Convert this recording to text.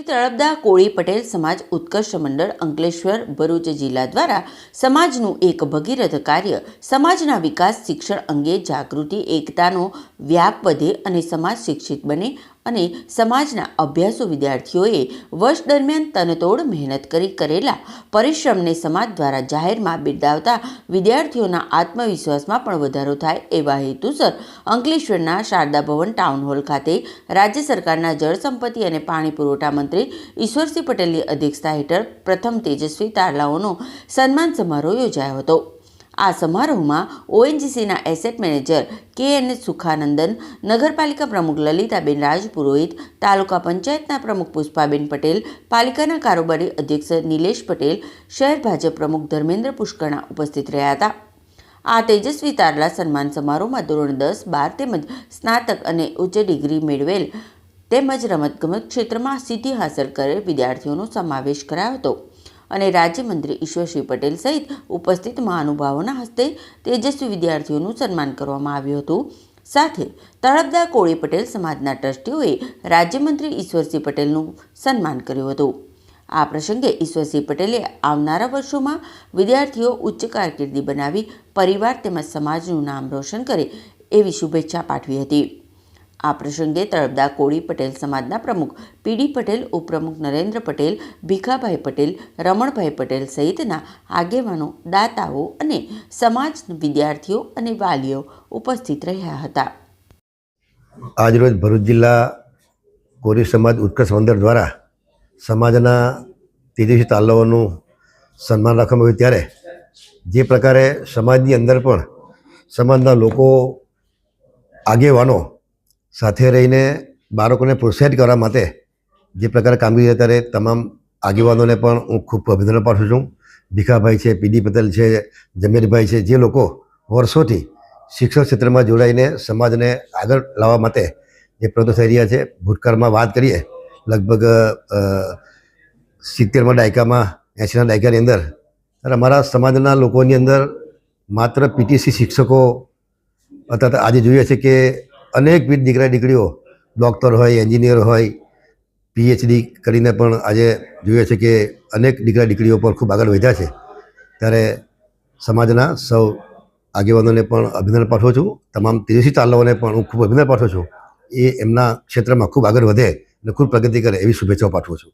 શ્રી તળપદા કોળી પટેલ સમાજ ઉત્કર્ષ મંડળ અંકલેશ્વર ભરૂચ જિલ્લા દ્વારા સમાજનું એક ભગીરથ કાર્ય, સમાજના વિકાસ શિક્ષણ અંગે જાગૃતિ, એકતાનો વ્યાપ વધે અને સમાજ શિક્ષિત બને અને સમાજના અભ્યાસુ વિદ્યાર્થીઓએ વર્ષ દરમિયાન તનતોડ મહેનત કરી કરેલા પરિશ્રમને સમાજ દ્વારા જાહેરમાં બિરદાવતા વિદ્યાર્થીઓના આત્મવિશ્વાસમાં પણ વધારો થાય એવા હેતુસર અંકલેશ્વરના શારદા ભવન ટાઉન હોલ ખાતે રાજ્ય સરકારના જળ સંપત્તિ અને પાણી પુરવઠા મંત્રી ઈશ્વરસિંહ પટેલની અધ્યક્ષતા હેઠળ પ્રથમ તેજસ્વી તારલાઓનો સન્માન સમારોહ યોજાયો હતો. આ સમારોહમાં ઓએનજીસીના asset manager K N Sukhanandan, નગરપાલિકા પ્રમુખ લલિતાબેન રાજપુરોહિત, તાલુકા પંચાયતના પ્રમુખ પુષ્પાબેન પટેલ, પાલિકાના કારોબારી અધ્યક્ષ નિલેશ પટેલ, શહેર ભાજપ પ્રમુખ ધર્મેન્દ્ર પુષ્કરણા ઉપસ્થિત રહ્યા હતા. આ તેજસ્વી તારલા સન્માન સમારોહમાં ધોરણ દસ, બાર તેમજ સ્નાતક અને ઉચ્ચ ડિગ્રી મેળવેલ તેમજ રમતગમત ક્ષેત્રમાં સિદ્ધિ હાંસલ કરેલ વિદ્યાર્થીઓનો સમાવેશ કરાયો હતો. અને રાજ્યમંત્રી ઈશ્વરસિંહ પટેલ સહિત ઉપસ્થિત મહાનુભાવોના હસ્તે તેજસ્વી વિદ્યાર્થીઓનું સન્માન કરવામાં આવ્યું હતું. સાથે તળપદા કોળી પટેલ સમાજના ટ્રસ્ટીઓએ રાજ્યમંત્રી ઈશ્વરસિંહ પટેલનું સન્માન કર્યું હતું. આ પ્રસંગે ઈશ્વરસિંહ પટેલે આવનારા વર્ષોમાં વિદ્યાર્થીઓ ઉચ્ચ કારકિર્દી બનાવી પરિવાર તેમજ સમાજનું નામ રોશન કરે એવી શુભેચ્છા પાઠવી હતી. આ પ્રસંગે તળબદા કોળી પટેલ સમાજના પ્રમુખ પીડી પટેલ, ઉપપ્રમુખ નરેન્દ્ર પટેલ, ભીખાભાઈ પટેલ, રમણભાઈ પટેલ સહિતના આગેવાનો, દાતાઓ અને સમાજ વિદ્યાર્થીઓ અને વાલીઓ ઉપસ્થિત રહ્યા હતા. આજરોજ ભરૂચ જિલ્લા કોરી સમાજ ઉત્કર્ષ મંદિર દ્વારા સમાજના તેજસ્વી તાલાઓનું સન્માન રાખવામાં આવ્યું ત્યારે જે પ્રકારે સમાજની અંદર પણ સમાજના લોકો આગેવાનો સાથે રહીને બાળકોને પ્રોત્સાહિત કરવા માટે જે પ્રકારે કામગીરી અત્યારે તમામ આગેવાનોને પણ હું ખૂબ અભિનંદન પાઠવું છું. ભીખાભાઈ છે પીડી પટેલ છે જમીરભાઈ છે, જે લોકો વર્ષોથી શિક્ષણ ક્ષેત્રમાં જોડાઈને સમાજને આગળ લાવવા માટે જે પ્રયત્નો થઈ રહ્યા છે. ભૂતકાળમાં વાત કરીએ, લગભગ સિત્તેરમાં દાયકામાં, એંશીના દાયકાની અંદર, ત્યારે અમારા સમાજના લોકોની અંદર માત્ર પીટીસી શિક્ષકો અથવા આજે જોઈએ છે કે અનેકવિધ દીકરા દીકરીઓ ડૉક્ટર હોય એન્જિનિયર હોય પીએચડી કરીને પણ આજે જોઈએ છે કે અનેક દીકરા દીકરીઓ પણ ખૂબ આગળ વધ્યા છે. ત્યારે સમાજના સૌ આગેવાનોને પણ અભિનંદન પાઠવું છું. તમામ તેજસ્વી તાલાઓને પણ હું ખૂબ અભિનંદન પાઠવું છું. એ એમના ક્ષેત્રમાં ખૂબ આગળ વધે અને ખૂબ પ્રગતિ કરે એવી શુભેચ્છાઓ પાઠવું છું.